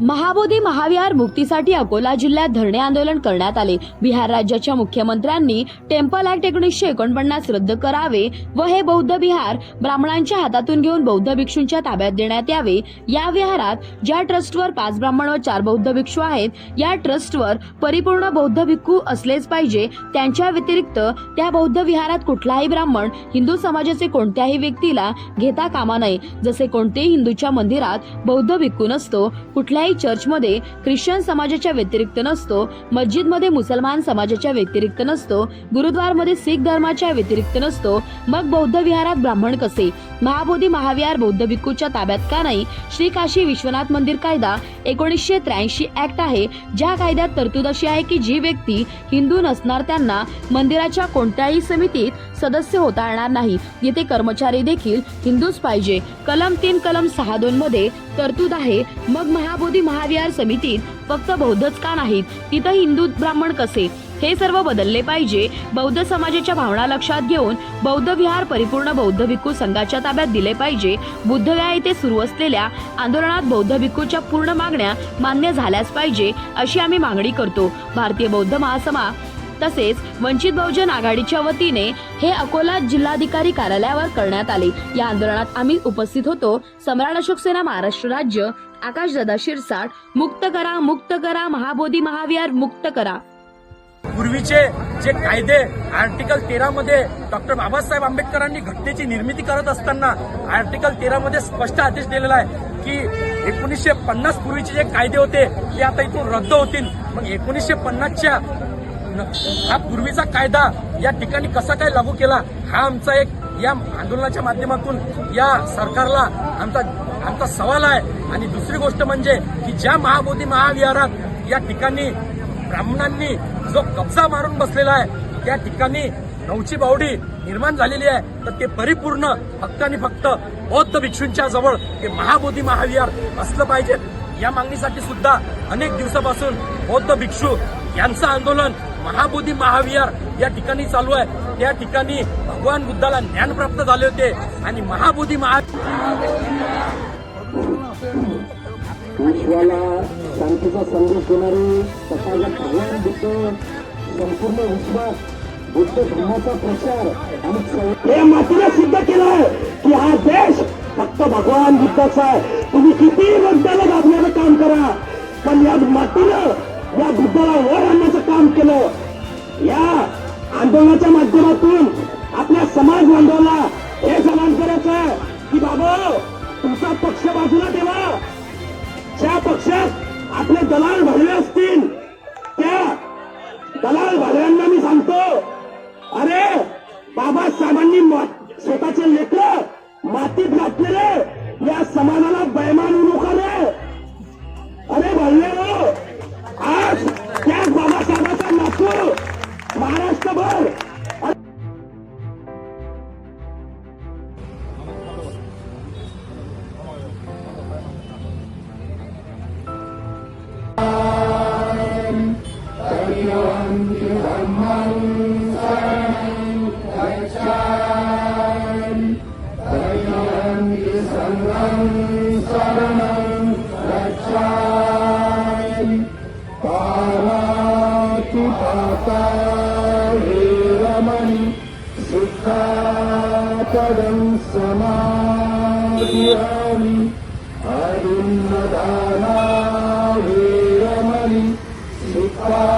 महाबोधी महाविहार मुक्तीसाठी अकोला जिल्ह्यात धरणे आंदोलन करण्यात आले. बिहार राज्याच्या मुख्यमंत्र्यांनी टेम्पल ऍक्ट एकोणीसशे एकोणपन्नास रद्द करावे व हे बौद्ध विहार ब्राह्मणांच्या हातातून घेऊन बौद्ध भिक्षूंच्या ताब्यात देण्यात यावे. या विहारात ज्या ट्रस्टवर पाच ब्राह्मण व चार बौद्ध भिक्षू आहेत या ट्रस्टवर परिपूर्ण बौद्ध भिक्खू असलेच पाहिजे. त्यांच्या व्यतिरिक्त त्या बौद्ध विहारात कुठलाही ब्राह्मण हिंदू समाजाचे कोणत्याही व्यक्तीला घेता कामा नये. जसे कोणतेही हिंदूच्या मंदिरात बौद्ध भिक्खू नसतो कुठल्याही चर्चमध्ये ख्रिश्चन समाजाच्या व्यतिरिक्त नसतो मस्जिदमध्ये मुसलमान समाजाच्या व्यतिरिक्त नसतो गुरुद्वारमध्ये शीख धर्माच्या व्यतिरिक्त नसतो मग बौद्ध विहारात ब्राह्मण कसे? महाबोधी महाविहार बौद्ध भिक्खूच्या ताब्यात का नाही? श्री काशी विश्वनाथ मंदिर कायदा एकोणीसशे त्र्याऐंशी ऍक्ट आहे ज्या कायद्यात तरतूद अशी आहे की जी व्यक्ती हिंदू नसणार त्यांना मंदिराच्या कोणत्याही समितीत सदस्य होता येणार नाही. येथे कर्मचारी देखील हिंदूच पाहिजे. कलम तीन कलम सहा दोन मध्ये तरतूद आहे. मग महाबोधी महाविहार समितीत फक्त बौद्धच का नाहीत? तिथं हिंदू ब्राह्मण कसे? हे सर्व बदलले पाहिजे. बौद्ध समाजाच्या भावना लक्षात घेऊन बौद्ध विहार परिपूर्ण बौद्ध भिक्खू संघाच्या ताब्यात दिले पाहिजे. बुद्धगया येथे सुरू असलेल्या आंदोलनात बौद्ध भिक्खूच्या पूर्ण मागण्या मान्य झाल्याच पाहिजे अशी आम्ही मागणी करतो. भारतीय बौद्ध महासभा तसेच वंचित बहुजन आघाडीच्या वतीने हे अकोला जिल्हाधिकारी कार्यालयावर करण्यात आले. या आंदोलनात आम्ही उपस्थित होतो. सम्राट अशोक सेना महाराष्ट्र राज्य. आकाश दादा शिरसाट मुक्त करा मुक्त करा महाबोधी महाविहार मुक्त करा. पूर्वीचे जे कायदे आर्टिकल तेरा मध्ये डॉक्टर बाबासाहेब आंबेडकरांनी घटनेची निर्मिती करत असताना आर्टिकल तेरा मध्ये स्पष्ट आदेश दिलेला आहे की एकोणीसशे पन्नास पूर्वीचे जे कायदे होते ते आता इथून रद्द होतील. मग एकोणीसशे पन्नासच्या हा पूर्वीचा कायदा या ठिकाणी कसा काय लागू केला हा आमचा एक या आंदोलनाच्या माध्यमातून या सरकारला आमचा आमचा सवाल आहे. आणि दुसरी गोष्ट म्हणजे की ज्या महाबोधी महाविहारात या ठिकाणी ब्राह्मणांनी जो कब्जा मारून बसलेला आहे त्या ठिकाणी नवची बावडी निर्माण झालेली आहे. तर ते परिपूर्ण फक्त आणि फक्त बौद्ध भिक्षूंच्या जवळ ते महाबोधी महाविहार असलं पाहिजे. या मागणीसाठी सुद्धा अनेक दिवसापासून बौद्ध भिक्षू यांचं आंदोलन महाबोधी महाविहार या ठिकाणी चालू आहे. त्या ठिकाणी भगवान बुद्धाला ज्ञान प्राप्त झाले होते आणि महाबोधी महा विश्वाला शांतीचा संदेश देणारे तथागत भगवान बुद्ध संपूर्ण विश्वास बुद्ध धर्माचा प्रचार आणि हे या मातीने सिद्ध केलं की हा देश फक्त भगवान बुद्धाचा आहे. तुम्ही किती बुद्धाला गाभण्याचं काम करा पण या मातीनं या बुद्धाला वर आणण्याचं काम केलं. या आंदोलनाच्या माध्यमातून आपल्या समाज बांधवाला हे समान करायचं की बाबा तुमचा पक्ष बाजूला ठेवा. ज्या पक्षात आपले दलाल सुखापदं समाधियामि अरुन्नदाना वीरमणि सुखा